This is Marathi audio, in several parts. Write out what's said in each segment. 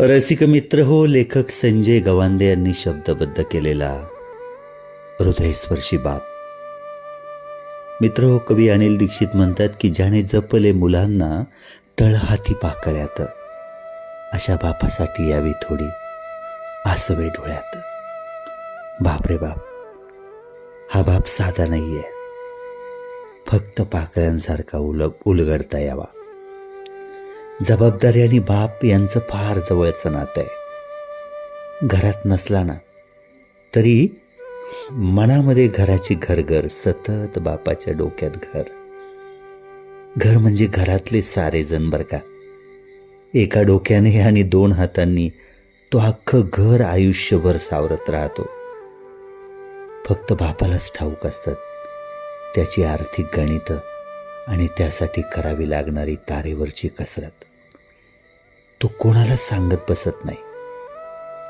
रसिक मित्र हो लेखक संजय गवांदे यांनी शब्दबद्ध केलेला हृदयस्पर्शी बाप मित्र हो कवी अनिल दीक्षित म्हणतात की ज्याने जपले मुलांना तळहाती पाकळ्यात अशा बापासाठी यावी थोडी आसवे डोळ्यात. बाप रे बाप हा बाप साधा नाहीये. फक्त पाकळ्यांसारखा उल उलगडता यावा. जबाबदारी आणि बाप यांचं फार जवळचं नातं आहे. घरात नसला ना तरी मनामध्ये घराची घरघर सतत बापाच्या डोक्यात घर. घर म्हणजे घरातले सारे जण बर का. एका डोक्याने आणि दोन हातांनी तो अख्खं घर आयुष्यभर सावरत राहतो. फक्त बापालाच ठाऊक असतात त्याची आर्थिक गणितं आणि त्यासाठी करावी लागणारी तारेवरची कसरत. तो कोणाला सांगत बसत नाही.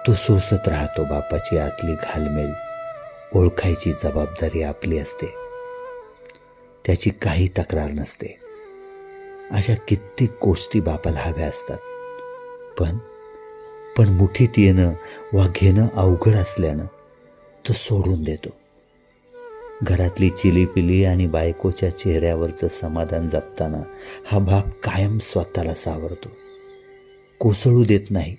तो सोसत राहतो बापाची आतली घालमेल ओळखायची जबाबदारी आपली असते. त्याची काही तक्रार नसते. अशा कित्येक गोष्टी बापाला हव्या असतात. पण पण मुठीत येणं वा घेणं अवघड असल्यानं तो सोडून देतो. घरातली चिलीपिली आणि बायकोच्या चेहऱ्यावरचं समाधान जपताना हा बाप कायम स्वतःला सावरतो. कोसळू देत नाही.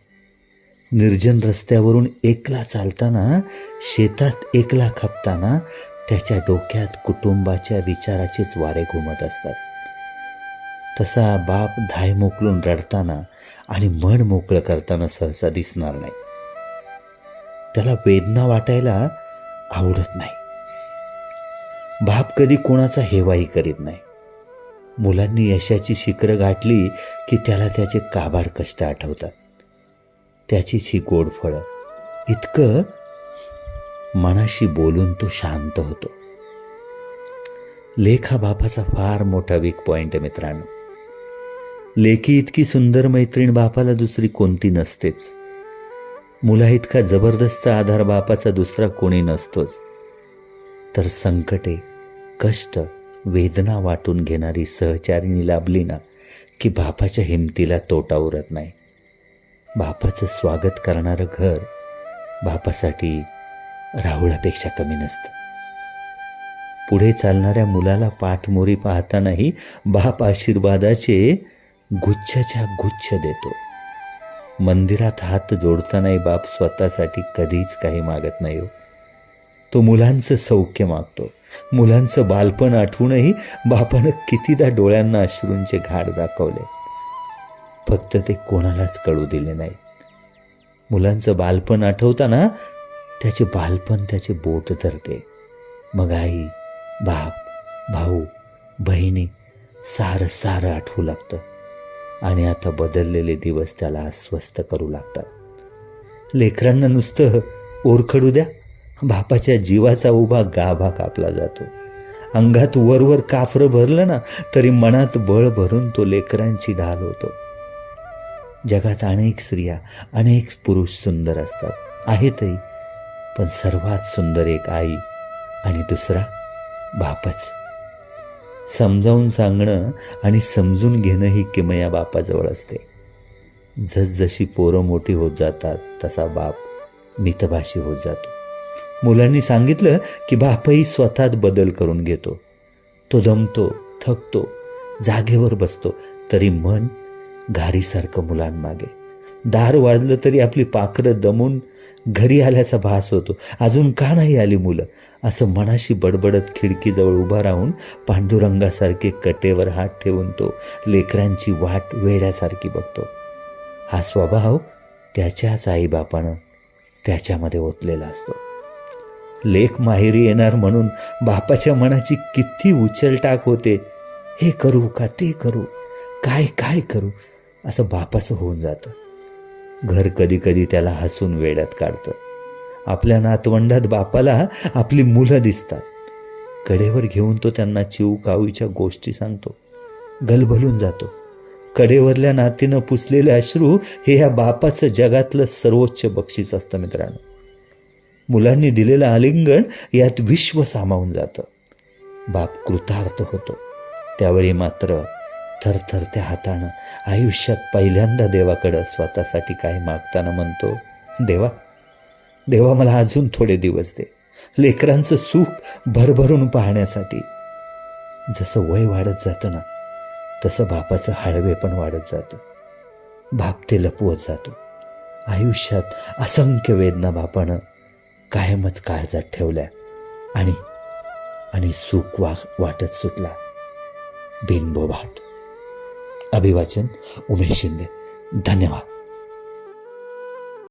निर्जन रस्त्यावरून एकला चालताना शेतात एकला खपताना त्याच्या डोक्यात कुटुंबाच्या विचाराचेच वारे घुमत असतात. तसा बाप धाय मोकलून रडताना आणि मन मोकळं करताना सहसा दिसणार नाही. त्याला वेदना वाटायला आवडत नाही. बाप कधी कोणाचा हेवाही करीत नाही. मुलांनी यशाची शिखरं गाठली की त्याला त्याचे काबाड कष्ट आठवतात. त्याचीच ही गोड फळं. इतकं मनाशी बोलून तो शांत होतो. लेख हा बापाचा फार मोठा वीक पॉइंट आहे मित्रांनो. लेखी इतकी सुंदर मैत्रीण बापाला दुसरी कोणती नसतेच. मुला इतका जबरदस्त आधार बापाचा दुसरा कोणी नसतोच. तर संकटे कष्ट वेदना वाटून घेणारी सहचारिणी लाभली ना की बापाच्या हिमतीला तोटा उरत नाही. बापाचं स्वागत करणारं घर बापासाठी राहुळापेक्षा कमी नसतं. पुढे चालणाऱ्या मुलाला पाठमोरी पाहतानाही बाप आशीर्वादाचे गुच्छच्या गुच्छ देतो. मंदिरात हात जोडतानाही बाप स्वतःसाठी कधीच काही मागत नाही हो. तो मुलांचं सौख्य मागतो. मुलांचं बालपण आठवूनही बापानं कितीदा डोळ्यांना अश्रूंचे घाट दाखवले. फक्त ते कोणालाच कळू दिले नाहीत. मुलांचं बालपण आठवताना त्याचे बालपण त्याचे बोट धरते. मग आई बाप भाऊ बहिणी सारं सारं आठवू लागतं. आणि आता बदललेले दिवस त्याला अस्वस्थ करू लागतात. लेकरांना नुसतं ओरखडू द्या. बापाच्या जीवाचा उभा गाभा कापला जातो. अंगात वरवर काफरं भरलं ना तरी मनात बळ भरून तो लेकरांची ढाल होतो. जगात अनेक स्त्रिया अनेक पुरुष सुंदर असतात. आहेतही पण सर्वात सुंदर एक आई आणि दुसरा बापच. समजावून सांगणं आणि समजून घेणं ही किमया बापाजवळ असते. जसजशी पोरं मोठी होत जातात तसा बाप मितभाषी होत जातो. मुलांनी सांगितलं की बापही स्वतःत बदल करून घेतो. तो दमतो थकतो जागेवर बसतो तरी मन घारीसारखं मुलांमागे. दार वाजलं तरी आपली पाखरं दमून घरी आल्याचा भास होतो. अजून का नाही आली मुलं? असं मनाशी बडबडत खिडकीजवळ उभा राहून पांडुरंगासारखे कटेवर हात ठेवून तो लेकरांची वाट वेड्यासारखी बघतो. हा स्वभाव त्याच्याच आईबापानं त्याच्यामध्ये ओतलेला असतो. लेख माहेरी येणार म्हणून बापाच्या मनाची किती उचलटाक होते. हे करू का ते करू? काय काय करू? असं बापाचं होऊन जातं. घर कधी कधी त्याला हसून वेड्यात काढतं. आपल्या नातवंडात बापाला आपली मुलं दिसतात. कडेवर घेऊन तो त्यांना चिव कावीच्या गोष्टी सांगतो. गलबलून जातो. कडेवरल्या नातीनं पुसलेले अश्रू हे या बापाचं जगातलं सर्वोच्च बक्षीस असतं मित्रांनो. मुलांनी दिलेलं आलिंगण यात विश्व सामावून जातं. बाप कृतार्थ होतो. त्यावेळी मात्र थरथरत्या हातानं आयुष्यात पहिल्यांदा देवाकडं स्वतःसाठी काय मागताना म्हणतो देवा देवा मला अजून थोडे दिवस दे. लेकरांचं सुख भरभरून पाहण्यासाठी. जसं वय वाढत जातं ना तसं बापाचं हाडवे पण वाढत जातं. बाप ते लपवत जातो. आयुष्यात असंख्य वेदना बापानं कायमच काळजात ठेवल्या आणि आणि सुख वा वाटत सुटला. बिनबोभाट. अभिवाचन उमेश शिंदे. धन्यवाद.